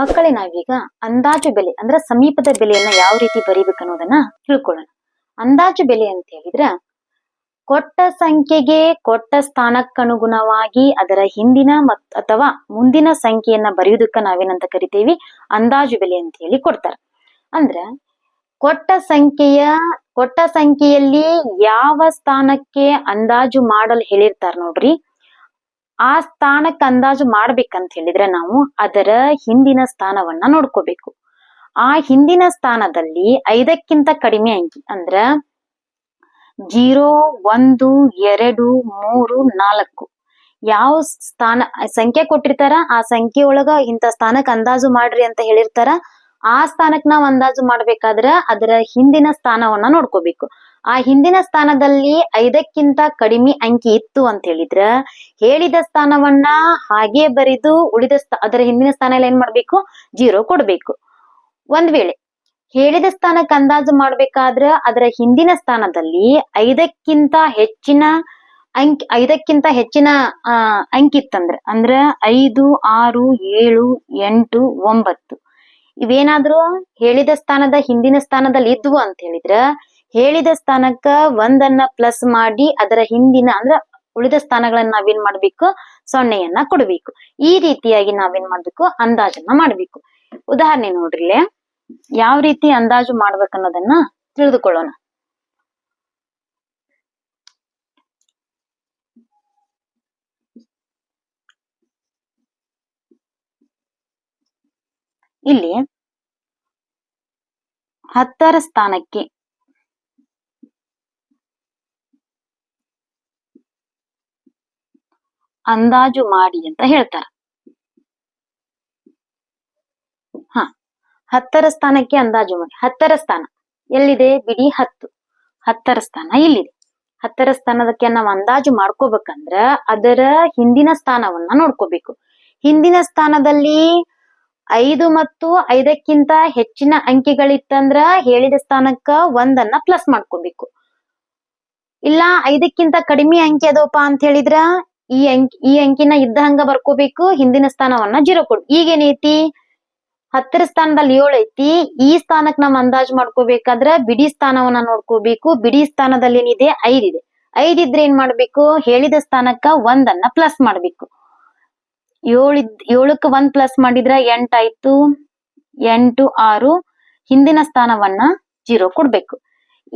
ಮಕ್ಕಳೇ ನಾವೀಗ ಅಂದಾಜು ಬೆಲೆ, ಅಂದ್ರೆ ಸಮೀಪದ ಬೆಲೆಯನ್ನ ಯಾವ ರೀತಿ ಬರೀಬೇಕು ಅನ್ನೋದನ್ನ ತಿಳ್ಕೊಳ್ಳೋಣ. ಅಂದಾಜು ಬೆಲೆ ಅಂತ ಹೇಳಿದ್ರ, ಕೊಟ್ಟ ಸಂಖ್ಯೆಗೆ ಕೊಟ್ಟ ಸ್ಥಾನಕ್ಕನುಗುಣವಾಗಿ ಅದರ ಹಿಂದಿನ ಮತ್, ಅಥವಾ ಮುಂದಿನ ಸಂಖ್ಯೆಯನ್ನ ಬರೆಯುವುದಕ್ಕ ನಾವೇನಂತ ಕರಿತೀವಿ? ಅಂದಾಜು ಬೆಲೆ ಅಂತ ಹೇಳಿ ಕೊಡ್ತಾರ. ಅಂದ್ರ, ಕೊಟ್ಟ ಸಂಖ್ಯೆಯ, ಕೊಟ್ಟ ಸಂಖ್ಯೆಯಲ್ಲಿ ಯಾವ ಸ್ಥಾನಕ್ಕೆ ಅಂದಾಜು ಮಾಡಲು ಹೇಳಿರ್ತಾರ ನೋಡ್ರಿ. ಆ ಸ್ಥಾನಕ್ಕೆ ಅಂದಾಜು ಮಾಡ್ಬೇಕಂತ ಹೇಳಿದ್ರೆ ನಾವು ಅದರ ಹಿಂದಿನ ಸ್ಥಾನವನ್ನ ನೋಡ್ಕೋಬೇಕು. ಆ ಹಿಂದಿನ ಸ್ಥಾನದಲ್ಲಿ ಐದಕ್ಕಿಂತ ಕಡಿಮೆ ಅಂಕಿ ಅಂದ್ರ ಜೀರೋ, ಒಂದು, ಎರಡು, ಮೂರು, ನಾಲ್ಕು. ಯಾವ ಸ್ಥಾನ, ಸಂಖ್ಯೆ ಕೊಟ್ಟಿರ್ತಾರ, ಆ ಸಂಖ್ಯೆ ಒಳಗ ಇಂಥ ಸ್ಥಾನಕ್ ಅಂದಾಜು ಮಾಡ್ರಿ ಅಂತ ಹೇಳಿರ್ತಾರ, ಆ ಸ್ಥಾನಕ್ಕೆ ನಾವು ಅಂದಾಜು ಮಾಡ್ಬೇಕಾದ್ರ ಅದರ ಹಿಂದಿನ ಸ್ಥಾನವನ್ನ ನೋಡ್ಕೋಬೇಕು. ಆ ಹಿಂದಿನ ಸ್ಥಾನದಲ್ಲಿ ಐದಕ್ಕಿಂತ ಕಡಿಮೆ ಅಂಕಿ ಇತ್ತು ಅಂತ ಹೇಳಿದ್ರ. ಹೇಳಿದ ಸ್ಥಾನವನ್ನ ಹಾಗೆ ಬರೆದು ಉಳಿದ ಅದರ ಹಿಂದಿನ ಸ್ಥಾನ ಎಲ್ಲ ಏನ್ ಮಾಡ್ಬೇಕು? ಜೀರೋ ಕೊಡ್ಬೇಕು. ಒಂದ್ ವೇಳೆ ಹೇಳಿದ ಸ್ಥಾನಕ್ಕೆ ಅಂದಾಜು ಮಾಡ್ಬೇಕಾದ್ರ ಅದರ ಹಿಂದಿನ ಸ್ಥಾನದಲ್ಲಿ ಐದಕ್ಕಿಂತ ಹೆಚ್ಚಿನ ಅಂಕಿ, ಐದಕ್ಕಿಂತ ಹೆಚ್ಚಿನ ಅಂಕಿ ಅಂಕಿತ್ತಂದ್ರ ಅಂದ್ರ ಐದು, ಆರು, ಏಳು, ಎಂಟು, ಒಂಬತ್ತು. ಇವೇನಾದ್ರೂ ಹೇಳಿದ ಸ್ಥಾನದ ಹಿಂದಿನ ಸ್ಥಾನದಲ್ಲಿ ಇದ್ವು ಅಂತ ಹೇಳಿದ್ರ ಹೇಳಿದ ಸ್ಥಾನಕ್ಕ ಒಂದನ್ನ ಪ್ಲಸ್ ಮಾಡಿ ಅದರ ಹಿಂದಿನ ಅಂದ್ರ ಉಳಿದ ಸ್ಥಾನಗಳನ್ನ ನಾವೇನ್ ಮಾಡ್ಬೇಕು? ಸೊನ್ನೆಯನ್ನ ಕೊಡಬೇಕು. ಈ ರೀತಿಯಾಗಿ ನಾವೇನ್ ಮಾಡ್ಬೇಕು? ಅಂದಾಜನ್ನ ಮಾಡ್ಬೇಕು. ಉದಾಹರಣೆ ನೋಡ್ರಿ ಇಲ್ಲೇ ಯಾವ ರೀತಿ ಅಂದಾಜು ಮಾಡ್ಬೇಕನ್ನೋದನ್ನ ತಿಳಿದುಕೊಳ್ಳೋಣ. ಇಲ್ಲಿ ಹತ್ತರ ಸ್ಥಾನಕ್ಕೆ ಅಂದಾಜು ಮಾಡಿ ಅಂತ ಹೇಳ್ತಾರೆ. ಹ, ಹತ್ತರ ಸ್ಥಾನಕ್ಕೆ ಅಂದಾಜು ಮಾಡಿ. ಹತ್ತರ ಸ್ಥಾನ. ಎಲ್ಲಿದೆ? ಬಿಡಿ ಹತ್ತು. ಹತ್ತರ ಸ್ಥಾನ ಇಲ್ಲಿದೆ. ಹತ್ತರ ಸ್ಥಾನದಕ್ಕೆ ನಾವು ಅಂದಾಜು ಮಾಡ್ಕೋಬೇಕಂದ್ರ ಅದರ ಹಿಂದಿನ ಸ್ಥಾನವನ್ನ ನೋಡ್ಕೋಬೇಕು. ಹಿಂದಿನ ಸ್ಥಾನದಲ್ಲಿ ಐದು ಮತ್ತು ಐದಕ್ಕಿಂತ ಹೆಚ್ಚಿನ ಅಂಕಿಗಳಿತ್ತಂದ್ರ ಹೇಳಿದ ಸ್ಥಾನಕ್ಕ ಒಂದನ್ನ ಪ್ಲಸ್ ಮಾಡ್ಕೋಬೇಕು. ಇಲ್ಲ ಐದಕ್ಕಿಂತ ಕಡಿಮೆ ಅಂಕಿ ಅದೋಪಾ ಅಂತ ಹೇಳಿದ್ರ ಈ ಅಂಕಿ, ಈ ಅಂಕಿನ ಇದ್ದ ಹಂಗ ಬರ್ಕೋಬೇಕು. ಹಿಂದಿನ ಸ್ಥಾನವನ್ನ ಜೀರೋ ಕೊಡು. ಈಗೇನೈತಿ ಹತ್ತರ ಸ್ಥಾನದಲ್ಲಿ ಏಳು ಐತಿ. ಈ ಸ್ಥಾನಕ್ ನಮ್ ಅಂದಾಜ್ ಮಾಡ್ಕೋಬೇಕಾದ್ರ ಬಿಡಿ ಸ್ಥಾನವನ್ನ ನೋಡ್ಕೋಬೇಕು. ಬಿಡಿ ಸ್ಥಾನದಲ್ಲಿ ಏನಿದೆ ಐದಿದೆ ಐದಿದ್ರೆ ಏನ್ ಮಾಡ್ಬೇಕು? ಹೇಳಿದ ಸ್ಥಾನಕ್ಕ ಒಂದನ್ನ ಪ್ಲಸ್ ಮಾಡ್ಬೇಕು. ಏಳಿದ್ ಏಳಕ್ಕೆ ಒಂದ್ ಪ್ಲಸ್ ಮಾಡಿದ್ರ ಎಂಟಾಯ್ತು ಎಂಟು, ಆರು. ಹಿಂದಿನ ಸ್ಥಾನವನ್ನ ಜೀರೋ ಕೊಡ್ಬೇಕು.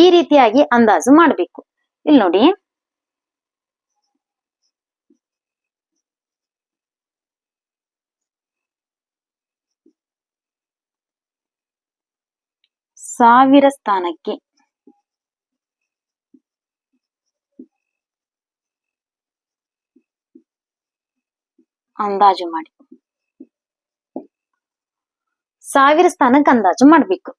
ಈ ರೀತಿಯಾಗಿ ಅಂದಾಜು ಮಾಡ್ಬೇಕು. ಇಲ್ಲಿ ನೋಡಿ ಸಾವಿರ ಸ್ಥಾನಕ್ಕೆ. ಅಂದಾಜು ಮಾಡಿ. ಸಾವಿರ ಸ್ಥಾನಕ್ಕೆ ಅಂದಾಜು ಮಾಡ್ಬೇಕು.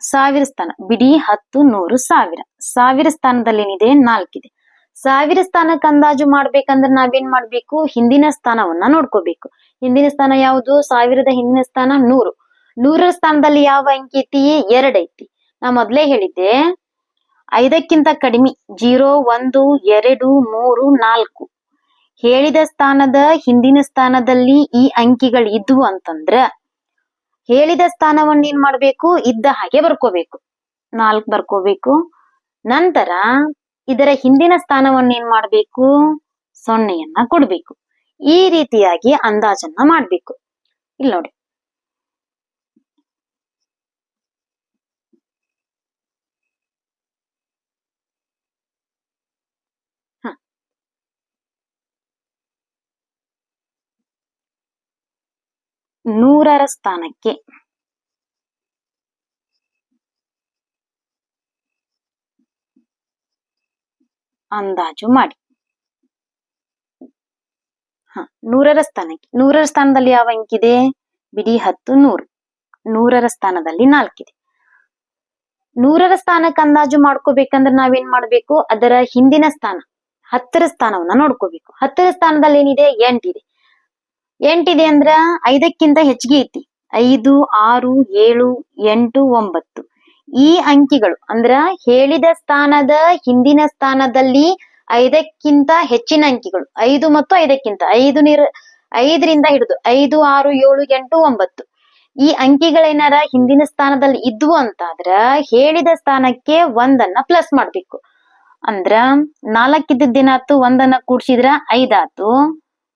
ಸಾವಿರ ಸ್ಥಾನ, ಬಿಡಿ ಹತ್ತು ನೂರು ಸಾವಿರ. ಸಾವಿರ ಸ್ಥಾನದಲ್ಲಿ ಏನಿದೆ ನಾಲ್ಕಿದೆ. ಸಾವಿರ ಸ್ಥಾನಕ್ಕೆ ಅಂದಾಜು ಮಾಡ್ಬೇಕಂದ್ರೆ ನಾವೇನ್ ಮಾಡ್ಬೇಕು? ಹಿಂದಿನ ಸ್ಥಾನವನ್ನ ನೋಡ್ಕೋಬೇಕು. ಹಿಂದಿನ ಸ್ಥಾನ ಯಾವುದು? ಸಾವಿರದ ಹಿಂದಿನ ಸ್ಥಾನ ನೂರು. ನೂರರ ಸ್ಥಾನದಲ್ಲಿ ಯಾವ ಅಂಕಿ ಐತಿ? ಎರಡ್ ಐತಿ. ನಾ ಮೊದ್ಲೇ ಹೇಳಿದ್ದೆ, ಐದಕ್ಕಿಂತ ಕಡಿಮೆ, ಜೀರೋ, ಒಂದು, ಎರಡು, ಮೂರು, ನಾಲ್ಕು. ಹೇಳಿದ ಸ್ಥಾನದ ಹಿಂದಿನ ಸ್ಥಾನದಲ್ಲಿ ಈ ಅಂಕಿಗಳು ಇದ್ವು ಅಂತಂದ್ರ, ಹೇಳಿದ ಸ್ಥಾನವನ್ನ ಏನ್ ಮಾಡ್ಬೇಕು? ಇದ್ದ ಹಾಗೆ ಬರ್ಕೋಬೇಕು. ನಾಲ್ಕು ಬರ್ಕೋಬೇಕು. ನಂತರ ಇದರ ಹಿಂದಿನ ಸ್ಥಾನವನ್ನ ಏನ್ ಮಾಡ್ಬೇಕು? ಸೊನ್ನೆಯನ್ನ ಕೊಡ್ಬೇಕು. ಈ ರೀತಿಯಾಗಿ ಅಂದಾಜನ್ನ ಮಾಡ್ಬೇಕು. ಇಲ್ಲಿ ನೋಡಿ. ನೂರರ ಸ್ಥಾನಕ್ಕೆ. ಅಂದಾಜು ಮಾಡಿ. ಹ, ನೂರರ ಸ್ಥಾನಕ್ಕೆ. ನೂರರ ಸ್ಥಾನದಲ್ಲಿ ಯಾವ ಅಂಕಿದೆ ಬಿಡಿ ಹತ್ತು ನೂರು. ನೂರರ ಸ್ಥಾನದಲ್ಲಿ ನಾಲ್ಕಿದೆ. ನೂರರ ಸ್ಥಾನಕ್ಕೆ ಅಂದಾಜು ಮಾಡ್ಕೋಬೇಕಂದ್ರೆ ನಾವೇನ್ ಮಾಡ್ಬೇಕು? ಅದರ ಹಿಂದಿನ ಸ್ಥಾನ, ಹತ್ತರ ಸ್ಥಾನವನ್ನ ನೋಡ್ಕೋಬೇಕು. ಹತ್ತರ ಸ್ಥಾನದಲ್ಲಿ ಏನಿದೆ? ಎಂಟಿದೆ ಎಂಟಿದೆ ಅಂದ್ರ ಐದಕ್ಕಿಂತ ಹೆಚ್ಚಿಗೆ ಐತಿ. ಐದು, ಆರು, ಏಳು, ಎಂಟು, ಒಂಬತ್ತು. ಈ ಅಂಕಿಗಳು ಅಂದ್ರ ಹೇಳಿದ ಸ್ಥಾನದ ಹಿಂದಿನ ಸ್ಥಾನದಲ್ಲಿ ಐದಕ್ಕಿಂತ ಹೆಚ್ಚಿನ ಅಂಕಿಗಳು. ಐದು ಮತ್ತು ಐದಕ್ಕಿಂತ. ಐದು ನಿರ್, ಐದರಿಂದ ಹಿಡಿದು ಐದು, ಆರು, ಏಳು, ಎಂಟು, ಒಂಬತ್ತು. ಈ ಅಂಕಿಗಳೇನಾರ ಹಿಂದಿನ ಸ್ಥಾನದಲ್ಲಿ ಇದ್ವು ಅಂತಾದ್ರ ಹೇಳಿದ ಸ್ಥಾನಕ್ಕೆ ಒಂದನ್ನ ಪ್ಲಸ್ ಮಾಡ್ಬೇಕು. ಅಂದ್ರ ನಾಲ್ಕಿದ್ದೇನಾತು ಒಂದನ್ನ ಕೂಡ್ಸಿದ್ರ ಐದಾತು.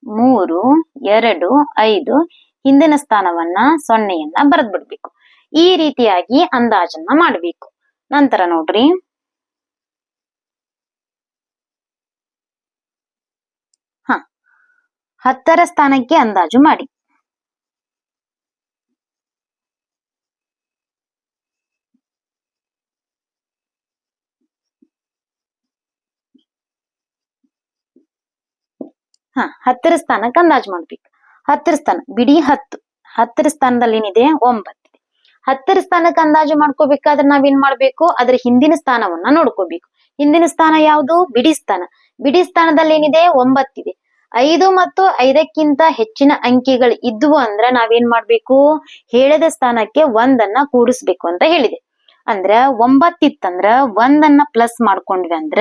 ಮೂರು, ಎರಡು, ಐದು ಹಿಂದಿನ ಸ್ಥಾನವನ್ನ ಸೊನ್ನೆಯನ್ನ ಬರೆದ್ ಬಿಡ್ಬೇಕು ಈ ರೀತಿಯಾಗಿ ಅಂದಾಜನ್ನ ಮಾಡ್ಬೇಕು. ನಂತರ ನೋಡ್ರಿ. ಹ, ಹತ್ತರ ಸ್ಥಾನಕ್ಕೆ ಅಂದಾಜು ಮಾಡಿ. ಹ, ಹತ್ತರ ಸ್ಥಾನಕ್ಕೆ ಅಂದಾಜು ಮಾಡ್ಬೇಕು. ಹತ್ತರ ಸ್ಥಾನ, ಬಿಡಿ ಹತ್ತು. ಹತ್ತರ ಸ್ಥಾನದಲ್ಲಿ ಏನಿದೆ? ಒಂಬತ್ತು. ಹತ್ತರ ಸ್ಥಾನಕ್ಕೆ ಅಂದಾಜು ಮಾಡ್ಕೋಬೇಕಾದ್ರೆ ನಾವೇನ್ ಮಾಡ್ಬೇಕು? ಅದ್ರ ಹಿಂದಿನ ಸ್ಥಾನವನ್ನ ನೋಡ್ಕೋಬೇಕು. ಹಿಂದಿನ ಸ್ಥಾನ ಯಾವುದು? ಬಿಡಿ ಸ್ಥಾನ. ಬಿಡಿ ಸ್ಥಾನದಲ್ಲಿ ಏನಿದೆ? ಒಂಬತ್ತಿದೆ. ಐದು ಮತ್ತು ಐದಕ್ಕಿಂತ ಹೆಚ್ಚಿನ ಅಂಕಿಗಳು ಇದ್ವು ಅಂದ್ರ ನಾವೇನ್ ಮಾಡ್ಬೇಕು? ಹೇಳಿದ ಸ್ಥಾನಕ್ಕೆ ಒಂದನ್ನ ಕೂಡಿಸ್ಬೇಕು ಅಂತ ಹೇಳಿದೆ. ಅಂದ್ರ ಒಂಬತ್ತಿತ್ತಂದ್ರ ಒಂದನ್ನ ಪ್ಲಸ್ ಮಾಡ್ಕೊಂಡ್ವಿ ಅಂದ್ರ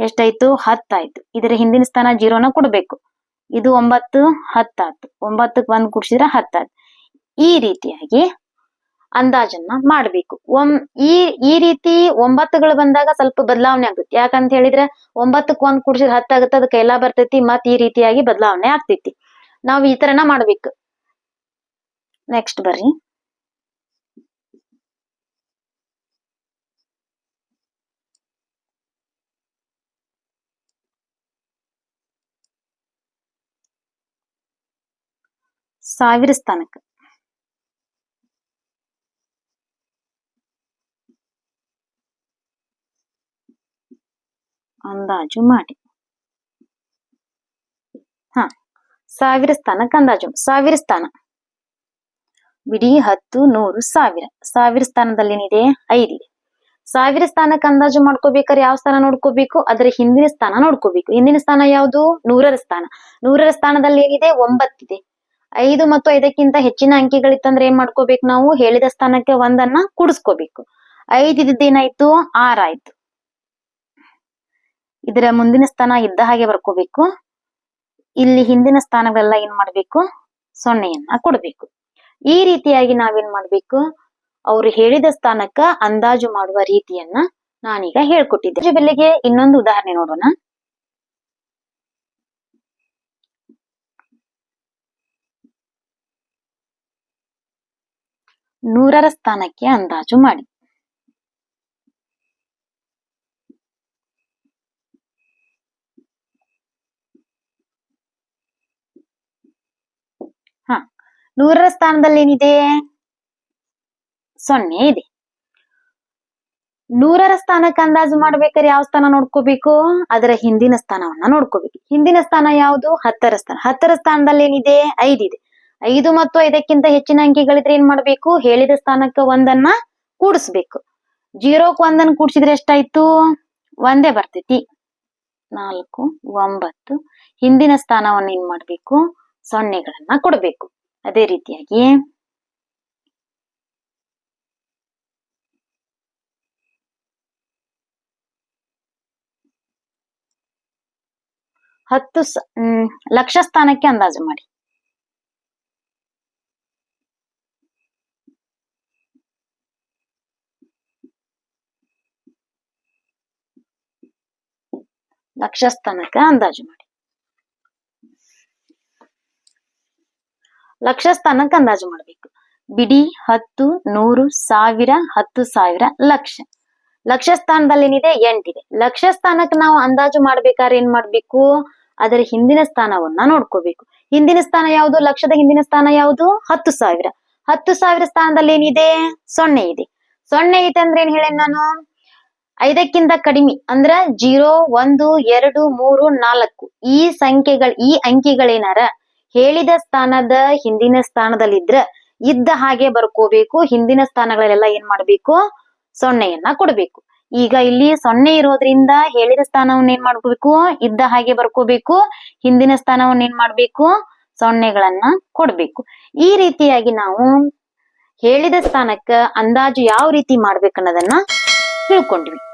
ಎಷ್ಟಾಯ್ತು? ಹತ್ತಾಯ್ತು. ಇದರ ಹಿಂದಿನ ಸ್ಥಾನ ಜೀರೋನ ಕೊಡ್ಬೇಕು. ಇದು ಒಂಬತ್ತು, ಹತ್ತಾಯ್ತು. ಒಂಬತ್ತಕ್ಕೆ ಒಂದ್ ಕುಡ್ಸಿದ್ರೆ ಹತ್ತಾಯ್ತು. ಈ ರೀತಿಯಾಗಿ ಅಂದಾಜನ್ನ ಮಾಡ್ಬೇಕು. ಒಮ್, ಈ ಈ ರೀತಿ ಒಂಬತ್ತುಗಳು ಬಂದಾಗ ಸ್ವಲ್ಪ ಬದಲಾವಣೆ ಆಗುತ್ತೆ. ಯಾಕಂತ ಹೇಳಿದ್ರೆ ಒಂಬತ್ತಕ್ಕೆ ಒಂದ್ ಕುಡ್ಸಿದ್ರೆ ಹತ್ತಾಗುತ್ತೆ, ಅದಕ್ಕೆ ಎಲ್ಲ ಬರ್ತೈತಿ ಮತ್ ಈ ರೀತಿಯಾಗಿ ಬದಲಾವಣೆ ಆಗ್ತೈತಿ. ನಾವ್ ಈ ತರನ ಮಾಡ್ಬೇಕು. ನೆಕ್ಸ್ಟ್ ಬರ್ರಿ. ಸಾವಿರ ಸ್ಥಾನಕ್ಕೆ ಅಂದಾಜು ಮಾಡಿ. ಹ, ಸಾವಿರ ಸ್ಥಾನಕ್ಕೆ ಅಂದಾಜು ಸಾವಿರ ಸ್ಥಾನ ಬಿಡಿ ಹತ್ತು, ನೂರು, ಸಾವಿರ. ಸಾವಿರ ಸ್ಥಾನದಲ್ಲಿ ಏನಿದೆ ಐದಿದೆ ಸಾವಿರ ಸ್ಥಾನಕ್ಕೆ ಅಂದಾಜು ಮಾಡ್ಕೋಬೇಕಾದ್ರೆ ಯಾವ ಸ್ಥಾನ ನೋಡ್ಕೋಬೇಕು? ಅದರ ಹಿಂದಿನ ಸ್ಥಾನ ನೋಡ್ಕೋಬೇಕು. ಹಿಂದಿನ ಸ್ಥಾನ ಯಾವುದು? ನೂರರ ಸ್ಥಾನ. ನೂರರ ಸ್ಥಾನದಲ್ಲಿ ಏನಿದೆ ಒಂಬತ್ತಿದೆ. ಐದು ಮತ್ತು ಐದಕ್ಕಿಂತ ಹೆಚ್ಚಿನ ಅಂಕಿಗಳಿತ್ತಂದ್ರೆ ಏನ್ ಮಾಡ್ಕೋಬೇಕು ನಾವು? ಹೇಳಿದ ಸ್ಥಾನಕ್ಕೆ ಒಂದನ್ನ ಕೂಡಿಸ್ಕೋಬೇಕು. ಐದ್ ಇದ್ದೇನಾಯ್ತು ಆರಾಯ್ತು ಇದರ ಮುಂದಿನ ಸ್ಥಾನ ಇದ್ದ ಹಾಗೆ ಬರ್ಕೋಬೇಕು. ಇಲ್ಲಿ ಹಿಂದಿನ ಸ್ಥಾನಗಳೆಲ್ಲ ಏನ್ ಮಾಡ್ಬೇಕು? ಸೊನ್ನೆಯನ್ನ ಕೊಡ್ಬೇಕು. ಈ ರೀತಿಯಾಗಿ ನಾವೇನ್ ಮಾಡ್ಬೇಕು? ಅವ್ರು ಹೇಳಿದ ಸ್ಥಾನಕ್ಕ ಅಂದಾಜು ಮಾಡುವ ರೀತಿಯನ್ನ ನಾನೀಗ ಹೇಳ್ಕೊಟ್ಟಿದ್ದೆ. ಬೆಲೆಗೆ ಇನ್ನೊಂದು ಉದಾಹರಣೆ ನೋಡೋಣ. ನೂರರ ಸ್ಥಾನಕ್ಕೆ ಅಂದಾಜು ಮಾಡಿ. ಹ, ನೂರರ ಸ್ಥಾನದಲ್ಲಿ ಏನಿದೆ ಸೊನ್ನೆ ಇದೆ. ನೂರರ ಸ್ಥಾನಕ್ಕೆ ಅಂದಾಜು ಮಾಡ್ಬೇಕಾದ್ರೆ ಯಾವ ಸ್ಥಾನ ನೋಡ್ಕೋಬೇಕು? ಅದರ ಹಿಂದಿನ ಸ್ಥಾನವನ್ನ ನೋಡ್ಕೋಬೇಕು. ಹಿಂದಿನ ಸ್ಥಾನ ಯಾವುದು? ಹತ್ತರ ಸ್ಥಾನ. ಹತ್ತರ ಸ್ಥಾನದಲ್ಲಿ ಏನಿದೆ ಐದಿದೆ. ಐದು ಮತ್ತು ಐದಕ್ಕಿಂತ ಹೆಚ್ಚಿನ ಅಂಕಿಗಳಿದ್ರೆ ಏನ್ ಮಾಡ್ಬೇಕು? ಹೇಳಿದ ಸ್ಥಾನಕ್ಕೆ ಒಂದನ್ನ ಕೂಡಿಸ್ಬೇಕು. ಜೀರೋಕ್ ಒಂದನ್ನ ಕೂಡಿಸಿದ್ರೆ ಎಷ್ಟಾಯ್ತು? ಒಂದೇ ಬರ್ತೈತಿ. ನಾಲ್ಕು, ಒಂಬತ್ತು. ಹಿಂದಿನ ಸ್ಥಾನವನ್ನು ಏನ್ ಮಾಡ್ಬೇಕು? ಸೊನ್ನೆಗಳನ್ನ ಕೊಡ್ಬೇಕು. ಅದೇ ರೀತಿಯಾಗಿ. ಹತ್ತು ಲಕ್ಷ ಸ್ಥಾನಕ್ಕೆ ಅಂದಾಜು ಮಾಡಿ. ಲಕ್ಷ ಸ್ಥಾನಕ್ಕೆ ಅಂದಾಜು ಮಾಡಿ. ಲಕ್ಷ ಸ್ಥಾನಕ್ಕೆ ಅಂದಾಜು ಮಾಡ್ಬೇಕು. ಬಿಡಿ ಹತ್ತು, ನೂರು, ಸಾವಿರ, ಹತ್ತು ಸಾವಿರ, ಲಕ್ಷ. ಲಕ್ಷ ಸ್ಥಾನದಲ್ಲಿ ಏನಿದೆ? ಎಂಟಿದೆ. ಲಕ್ಷ ಸ್ಥಾನಕ್ಕೆ ನಾವು ಅಂದಾಜು ಮಾಡ್ಬೇಕಾದ್ರೆ ಏನ್ ಮಾಡ್ಬೇಕು? ಅದರ ಹಿಂದಿನ ಸ್ಥಾನವನ್ನ ನೋಡ್ಕೋಬೇಕು. ಹಿಂದಿನ ಸ್ಥಾನ ಯಾವುದು? ಲಕ್ಷದ ಹಿಂದಿನ ಸ್ಥಾನ ಯಾವುದು? ಹತ್ತು ಸಾವಿರ. ಹತ್ತು ಸಾವಿರ ಸ್ಥಾನದಲ್ಲಿ ಏನಿದೆ? ಸೊನ್ನೆ ಇದೆ. ಸೊನ್ನೆ ಇದೆ ಅಂದ್ರೆ ಏನ್ ಹೇಳೇನ್ ನಾನು? ಐದಕ್ಕಿಂತ ಕಡಿಮೆ ಅಂದ್ರ ಜೀರೋ, ಒಂದು, ಎರಡು, ಮೂರು, ನಾಲ್ಕು. ಈ ಸಂಖ್ಯೆಗಳು, ಈ ಅಂಕಿಗಳೇನಾರ ಹೇಳಿದ ಸ್ಥಾನದ ಹಿಂದಿನ ಸ್ಥಾನದಲ್ಲಿದ್ರ ಇದ್ದ ಹಾಗೆ ಬರ್ಕೋಬೇಕು. ಹಿಂದಿನ ಸ್ಥಾನಗಳಲ್ಲೆಲ್ಲ ಏನ್ ಮಾಡ್ಬೇಕು? ಸೊನ್ನೆಯನ್ನ ಕೊಡ್ಬೇಕು. ಈಗ ಇಲ್ಲಿ ಸೊನ್ನೆ ಇರೋದ್ರಿಂದ ಹೇಳಿದ ಸ್ಥಾನವನ್ನ ಏನ್ ಮಾಡ್ಕೋಬೇಕು? ಇದ್ದ ಹಾಗೆ ಬರ್ಕೋಬೇಕು. ಹಿಂದಿನ ಸ್ಥಾನವನ್ನ ಏನ್ ಮಾಡ್ಬೇಕು? ಸೊನ್ನೆಗಳನ್ನ ಕೊಡ್ಬೇಕು. ಈ ರೀತಿಯಾಗಿ ನಾವು ಹೇಳಿದ ಸ್ಥಾನಕ್ಕ ಅಂದಾಜು ಯಾವ ರೀತಿ ಮಾಡ್ಬೇಕನ್ನೋದನ್ನ ತಿಳ್ಕೊಂಡ್ವಿ.